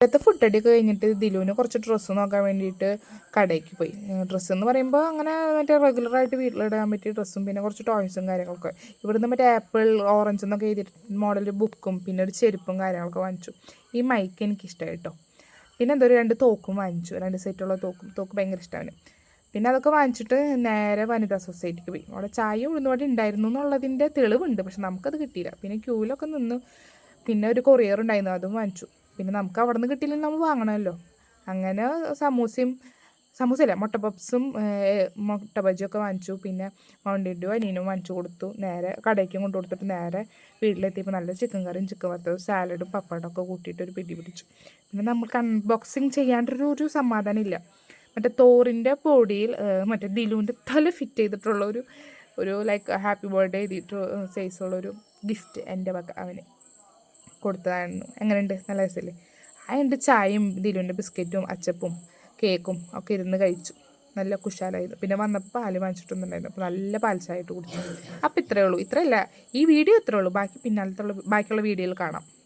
ഇപ്പോഴത്തെ ഫുഡ് അടിയൊക്കെ കഴിഞ്ഞിട്ട് ദിലുവിന് കുറച്ച് ഡ്രസ്സ് നോക്കാൻ വേണ്ടിയിട്ട് കടയ്ക്ക് പോയി. ഡ്രസ്സ് എന്ന് പറയുമ്പോൾ അങ്ങനെ മറ്റേ റെഗുലറായിട്ട് വീട്ടിലിടാൻ പറ്റിയ ഡ്രസ്സും പിന്നെ കുറച്ച് ടോയ്സും കാര്യങ്ങളൊക്കെ. ഇവിടുന്ന് മറ്റേ ആപ്പിൾ ഓറഞ്ച് എന്നൊക്കെ എഴുതിയിട്ട് മോഡൽ ബുക്കും പിന്നെ ഒരു ചെരുപ്പും കാര്യങ്ങളൊക്കെ വാങ്ങിച്ചു. ഈ മൈക്ക് എനിക്ക് ഇഷ്ടമായി കേട്ടോ പിന്നെ എന്തോ രണ്ട് തോക്കും വാങ്ങിച്ചു. രണ്ട് സെറ്റുള്ള തോക്കും. തോക്ക് ഭയങ്കര ഇഷ്ടമാണ് പിന്നെ അതൊക്കെ വാങ്ങിച്ചിട്ട് നേരെ വനിതാ സൊസൈറ്റിക്ക് പോയി. അവിടെ ചായ ഉഴുന്നുവടി ഉണ്ടായിരുന്നു എന്നുള്ളതിന്റെ തെളിവുണ്ട്. പക്ഷെ നമുക്കത് കിട്ടിയില്ല. പിന്നെ ക്യൂവിലൊക്കെ നിന്ന്. പിന്നെ ഒരു കൊറിയർ ഉണ്ടായിരുന്നു. അതും വാങ്ങിച്ചു. പിന്നെ നമുക്ക് അവിടെ നിന്ന് കിട്ടിയില്ലെങ്കിൽ നമ്മൾ വാങ്ങണമല്ലോ. അങ്ങനെ സമൂസയും സമൂസയില്ല മുട്ട പപ്സും മുട്ട ബജിയൊക്കെ വാങ്ങിച്ചു. പിന്നെ മൗണ്ടൻ ഡ്യൂ അനിയനും വാങ്ങിച്ചു കൊടുത്തു. നേരെ കടയ്ക്കും കൊണ്ടു കൊടുത്തിട്ട് നേരെ വീട്ടിലെത്തിയപ്പോൾ നല്ല ചിക്കൻ കറിയും ചിക്കൻ വറുത്തതും സാലഡും പപ്പടമൊക്കെ കൂട്ടിയിട്ട് ഒരു പിടി പിടിച്ചു. പിന്നെ നമുക്ക് അൺബോക്സിങ് ചെയ്യാണ്ടൊരു ഒരു സമാധാനം ഇല്ല. മറ്റേ തോറിന്റെ പൊടിയിൽ മറ്റേ ദിലുവിന്റെ തല ഫിറ്റ് ചെയ്തിട്ടുള്ള ഒരു ഒരു ലൈക്ക് ഹാപ്പി ബർത്ത്ഡേ എഴുതിയിട്ട് സൈസുള്ളൊരു ഗിഫ്റ്റ് എന്റെ പക്ക അവന്. കൊടുത്തതായിരുന്നു. എങ്ങനെയുണ്ട്? നല്ല രസമല്ലേ? അതിന്റെ ചായയും ദിലുവിന്റെ ബിസ്ക്കറ്റും അച്ചപ്പും കേക്കും ഒക്കെ ഇരുന്ന് കഴിച്ചു. നല്ല കുശാലായിരുന്നു. പിന്നെ വന്നപ്പോൾ പാൽ വാങ്ങിച്ചിട്ടൊന്നുണ്ടായിരുന്നു. അപ്പോൾ നല്ല പാൽ കുടിച്ചു. അപ്പോൾ ഇത്രയേ ഉള്ളൂ. ഇത്രയല്ല. ഈ വീഡിയോ ഇത്രയേ ഉള്ളൂ. ബാക്കി പിന്നാലത്തുള്ള ബാക്കിയുള്ള വീഡിയോയിൽ കാണാം.